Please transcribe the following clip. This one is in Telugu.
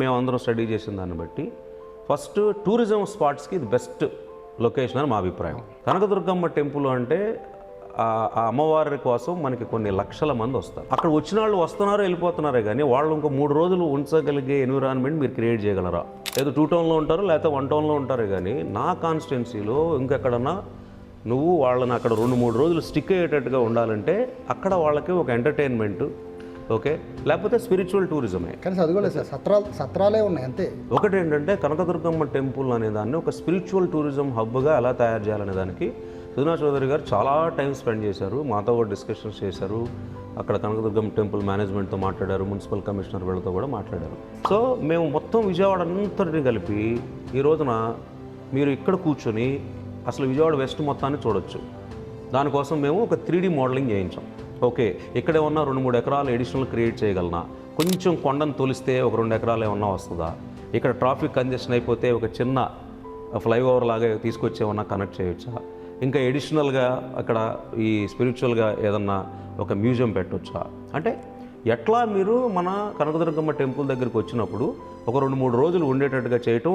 మేము అందరం స్టడీ చేసిన దాన్ని బట్టి ఫస్ట్ టూరిజం స్పాట్స్కి ఇది బెస్ట్ లొకేషన్ అని మా అభిప్రాయం. కనకదుర్గమ్మ టెంపుల్ అంటే ఆ అమ్మవారి కోసం మనకి కొన్ని లక్షల మంది వస్తారు. అక్కడ వచ్చిన వాళ్ళు వస్తున్నారు వెళ్ళిపోతున్నారే కానీ వాళ్ళు ఇంకో మూడు రోజులు ఉంచగలిగే ఎన్విరాన్మెంట్ మీరు క్రియేట్ చేయగలరా? లేదా టూ టౌన్లో ఉంటారు లేకపోతే వన్ టౌన్లో ఉంటారే కానీ నా కాన్స్టిట్యున్సీలో ఇంకెక్కడన్నా నువ్వు వాళ్ళని అక్కడ రెండు మూడు రోజులు స్టిక్ అయ్యేటట్టుగా ఉండాలంటే అక్కడ వాళ్ళకి ఒక ఎంటర్టైన్మెంట్ ఓకే? లేకపోతే స్పిరిచువల్ టూరిజమే కానీ చదువుకోలేదు సార్. సత్రాలు సత్రాలే ఉన్నాయి అంతే. ఒకటి ఏంటంటే కనకదుర్గమ్మ టెంపుల్ అనే దాన్ని ఒక స్పిరిచువల్ టూరిజం హబ్గా ఎలా తయారు చేయాలనే దానికి సుధనా చౌదరి గారు చాలా టైం స్పెండ్ చేశారు. మాతో కూడా డిస్కషన్స్ చేశారు. అక్కడ కనకదుర్గమ్మ టెంపుల్ మేనేజ్మెంట్తో మాట్లాడారు. మున్సిపల్ కమిషనర్ వీళ్ళతో కూడా మాట్లాడారు. సో మేము మొత్తం విజయవాడ అంతటిని కలిపి ఈ రోజున మీరు ఇక్కడ కూర్చొని అసలు విజయవాడ వెస్ట్ మొత్తాన్ని చూడొచ్చు. దానికోసం మేము ఒక త్రీ మోడలింగ్ చేయించాం. ఓకే ఇక్కడే ఉన్న రెండు మూడు ఎకరాలు ఎడిషనల్ క్రియేట్ చేయగలనా? కొంచెం కొండను తొలిస్తే ఒక రెండు ఎకరాలు ఏమన్నా వస్తుందా? ఇక్కడ ట్రాఫిక్ కంజెషన్ అయిపోతే ఒక చిన్న ఫ్లైఓవర్ లాగా తీసుకొచ్చి ఏమన్నా కనెక్ట్ చేయొచ్చా? ఇంకా ఎడిషనల్గా అక్కడ ఈ స్పిరిచువల్గా ఏదన్నా ఒక మ్యూజియం పెట్టొచ్చా? అంటే ఎట్లా మీరు మన కనకదుర్గమ్మ టెంపుల్ దగ్గరికి వచ్చినప్పుడు ఒక రెండు మూడు రోజులు ఉండేటట్టుగా చేయటం